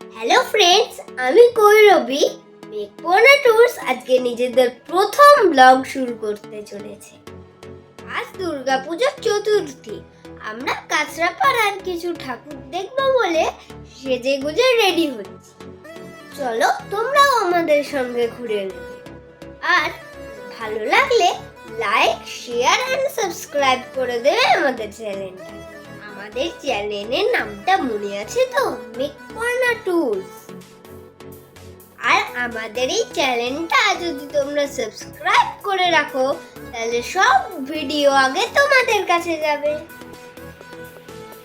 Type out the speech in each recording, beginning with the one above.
Hello friends আমি কৈরবী মেঘপনা tours আজকে নিজেদের প্রথম ব্লগ শুরু করতে চলেছে। আজ দুর্গাপূজার চতুর্থী। আমরা কাঁচরাপাড়ার কিছু ঠাকুর দেখব বলে সেজে গুজে রেডি হচ্ছি চলো তোমরাও আমাদের সঙ্গে ঘুরে নেবে আর ভালো লাগলে লাইক শেয়ার অ্যান্ড সাবস্ক্রাইব করে দেবে আমাদের চ্যানেলটা আমাদের চ্যানেলের নামটা মনে আছে তো? মেকপনা টুলস। আর আমাদের এই চ্যানেলটা যদি তোমরা সাবস্ক্রাইব করে রাখো, তাহলে সব ভিডিও আগে তোমাদের কাছে যাবে।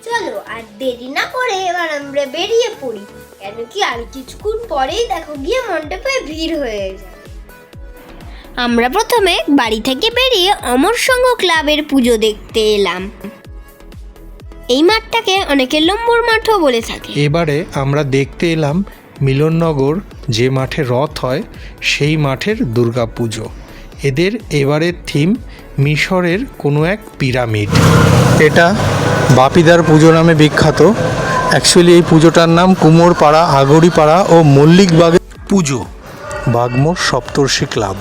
চলো, আর দেরি না করে এবার আমরা বেরিয়ে পড়ি। কেন কি আর কিছুক্ষণ পরেই দেখো গিয়ে মণ্ডপে ভিড় হয়ে যাবে আমরা প্রথমে বাড়ি থেকে বেরিয়ে অমর সংঘ ক্লাবের পুজো দেখতে এলাম। এই মাঠটাকে অনেকে লম্বর মাঠও বলে থাকে। এবারে আমরা দেখতে এলাম মিলননগর যে মাঠে রথ হয়, সেই মাঠের দুর্গাপুজো। এদের এবারের থিম মিশরের কোনো এক পিরামিড। এটা বাপিদার পুজো নামে বিখ্যাত। অ্যাকচুয়ালি এই পুজোটার নাম কুমোরপাড়া, আগরিপাড়া ও মল্লিকবাগের পুজো। বাগমোর সপ্তর্ষি ক্লাব।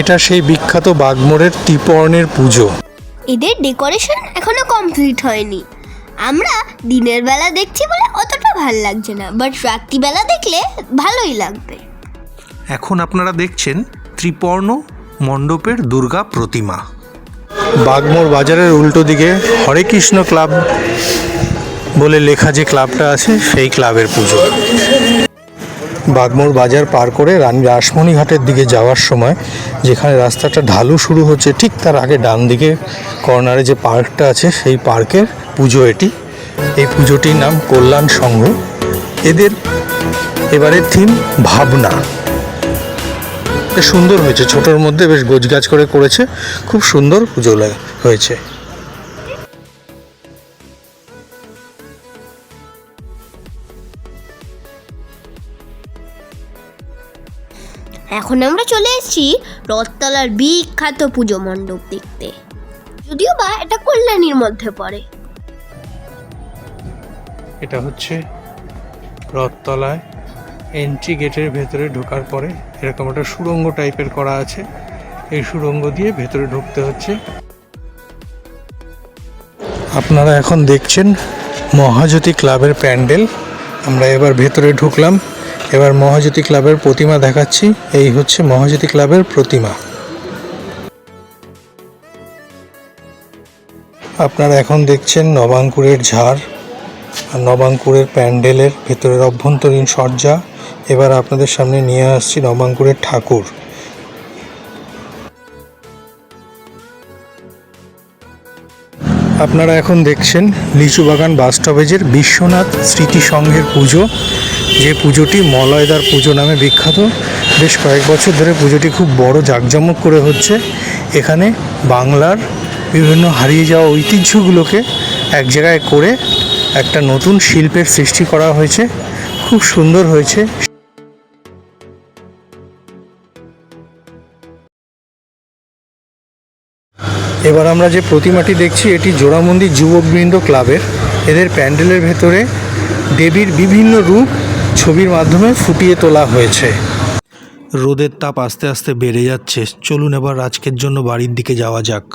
এটা সেই বিখ্যাত বাগমোড়ের ত্রিপর্ণের পুজো। এদের ডেকোরেশন এখনও কমপ্লিট হয়নি। আমরা দিনের বেলা দেখছি বলে অতটা ভালো লাগছে না বাট রাত্রিবেলা দেখলে ভালোই লাগবে। এখন আপনারা দেখছেন ত্রিপর্ণ মণ্ডপের দুর্গা প্রতিমা। বাগমোড় বাজারের উল্টো দিকে হরে কৃষ্ণ ক্লাব বলে লেখা যে ক্লাবটা আছে সেই ক্লাবের পুজো। বাগমোড় বাজার পার করে রানী রাসমণি ঘাটের দিকে যাওয়ার সময় যেখানে রাস্তাটা ঢালু শুরু হচ্ছে, ঠিক তার আগে ডান দিকে কর্নারে যে পার্কটা আছে, সেই পার্কের পুজো এটি। এই পুজোটির নাম কল্যাণ সংঘ। এদের এবারের থিম ভাবনা। সুন্দর হয়েছে, ছোটোর মধ্যে বেশ গোছগাছ করে করেছে, খুব সুন্দর পুজো হয়েছে। এখন আমরা চলে এসেছি রথতলার বিখ্যাত পুজো মণ্ডপ দেখতে। যদিও বা এটা কল্যাণীর মধ্যে পড়ে। এটা হচ্ছে রথতলায় এন্ট্রি গেটের ভেতরে ঢোকার পরে এরকম একটা সুড়ঙ্গ টাইপের করা আছে। এই সুড়ঙ্গ দিয়ে ভেতরে ঢুকতে হচ্ছে। আপনারা এখন দেখছেন মহাজ্যোতি ক্লাবের প্যান্ডেল। আমরা এবার ভেতরে ঢুকলাম। এবার মহাজ্যোতি ক্লাবের প্রতিমা দেখাচ্ছি। এই হচ্ছে মহাজ্যোতি ক্লাবের প্রতিমা। আপনারা এখন দেখছেন নবাঙ্কুরের ঝাড় আর নবাঙ্কুরের প্যান্ডেলের ভেতরের অভ্যন্তরীণ সজ্জা। এবার আপনাদের সামনে নিয়ে আসছি নবাঙ্কুরের ঠাকুর। আপনারা এখন দেখছেন লিচু বাগান বাস স্টপেজের বিশ্বনাথ স্মৃতি সংঘের পুজো। যে পুজোটি মলয়দার পুজো নামে বিখ্যাত। বেশ কয়েক বছর ধরে পুজোটি খুব বড় জাঁকজমক করে হচ্ছে। এখানে বাংলার বিভিন্ন হারিয়ে যাওয়া ঐতিহ্যগুলোকে এক জায়গায় করে একটা নতুন শিল্পের সৃষ্টি করা হয়েছে। খুব সুন্দর হয়েছে। এবার আমরা যে প্রতিমাটি দেখছি, এটি জোড়ামন্দির যুবকবৃন্দ ক্লাবের। এদের প্যান্ডেলের ভেতরে দেবীর বিভিন্ন রূপ ছবির মাধ্যমে ফুটিয়ে তোলা হয়েছে। রোদের তাপ আস্তে আস্তে বেড়ে যাচ্ছে। চলুন এবার আজকের জন্য বাড়ির দিকে যাওয়া যাক।